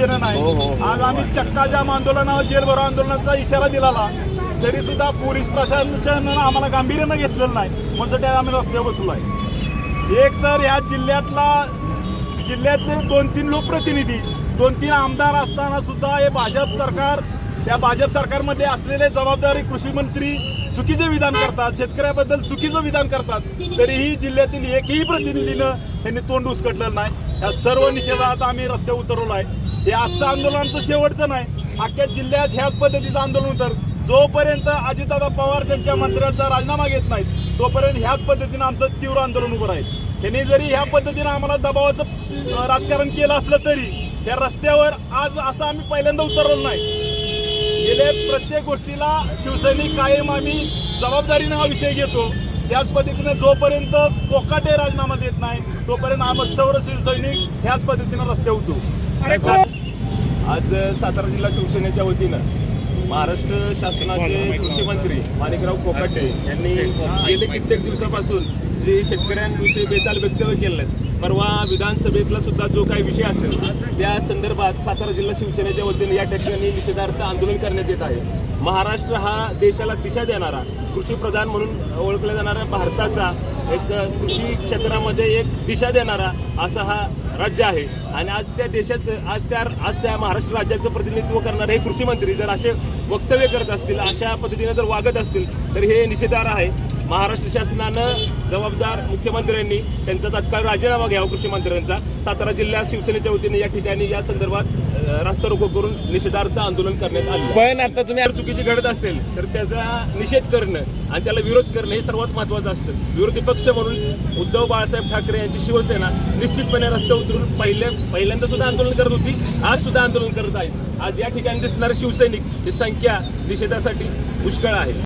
घेतलेलं हो, हो, नाही हो. आज आम्ही चक्का जाम आंदोलनावर जेल भरो आंदोलनाचा इशारा दिलाला. तरी सुद्धा पोलीस प्रशासनानं आम्हाला गांभीर्यानं घेतलेलं नाही. त्या आम्ही रस्त्यावर बसलो आहे. एक तर या जिल्ह्यातला जिल्ह्याचे दोन तीन लोकप्रतिनिधी दोन तीन आमदार असताना सुद्धा हे भाजप सरकार त्या भाजप सरकारमध्ये असलेले जबाबदारी कृषी मंत्री चुकीचे विधान करतात शेतकऱ्याबद्दल चुकीचं विधान करतात तरीही जिल्ह्यातील एकही प्रतिनिधीनं त्यांनी तोंड उचकटलेलं नाही. या सर्व निषेधात आम्ही रस्त्यावर उतरवलो आहे. हे आजचं आंदोलन आमचं शेवटचं नाही. अख्ख्या जिल्ह्यात ह्याच पद्धतीचं आंदोलन तर जोपर्यंत अजितदादा पवार त्यांच्या मंत्र्यांचा राजीनामा घेत नाहीत तोपर्यंत ह्याच पद्धतीनं आमचं तीव्र आंदोलन उभं राहील. त्यांनी जरी ह्या पद्धतीनं आम्हाला दबावाचं राजकारण केलं असलं तरी त्या रस्त्यावर आज असं आम्ही पहिल्यांदा उतरलो नाही. गेले प्रत्येक गोष्टीला शिवसैनिक कायम आम्ही जबाबदारीनं हा विषय घेतो. त्याच पद्धतीनं जोपर्यंत कोकाटे राजीनामा देत नाही तोपर्यंत आम्ही सर्व शिवसैनिक ह्याच पद्धतीनं रस्ते होतो आज सातारा जिल्हा शिवसेनेच्या वतीनं महाराष्ट्र शासनाचे कृषी मंत्री माणिकराव कोकाटे यांनी गेले कित्येक दिवसापासून जे शेतकऱ्यांविषयी बेताल वक्तव्य केले परवा विधानसभेतला सुद्धा जो काही विषय असेल त्या संदर्भात सातारा जिल्हा शिवसेनेच्या वतीने या ठिकाणी निषेधार्थ आंदोलन करण्यात येत आहे. महाराष्ट्र हा देशाला दिशा देणारा कृषी प्रधान म्हणून ओळखला जाणारा भारताचा एक कृषी क्षेत्रामध्ये एक दिशा देणारा असा हा राज्य आहे. आणि आज त्या देशाचं आज त्या आज त्या महाराष्ट्र राज्याचं प्रतिनिधित्व करणारे हे कृषी मंत्री जर असे वक्तव्य करत असतील अशा पद्धतीने जर वागत असतील तर हे निषेधार आहे. महाराष्ट्र शासनानं जबाबदार मुख्यमंत्र्यांनी त्यांचा तात्काळ राजीनामा घ्यावा कृषी मंत्र्यांचा. सातारा जिल्ह्यात शिवसेनेच्या वतीने या ठिकाणी या संदर्भात रास्ता रोको करून निषेधार्थ आंदोलन करण्यात आले. पण आता तुम्ही चुकीची घडत असेल तर त्याचा निषेध करणं आणि त्याला विरोध करणं हे सर्वात महत्वाचं असतं. विरोधी पक्ष म्हणून उद्धव बाळासाहेब ठाकरे यांची शिवसेना निश्चितपणे रस्ते उतरून पहिले पहिल्यांदा सुद्धा आंदोलन करत होती आज सुद्धा आंदोलन करत आहे. आज या ठिकाणी दिसणारे शिवसैनिक ही संख्या निषेधासाठी पुष्कळ आहे.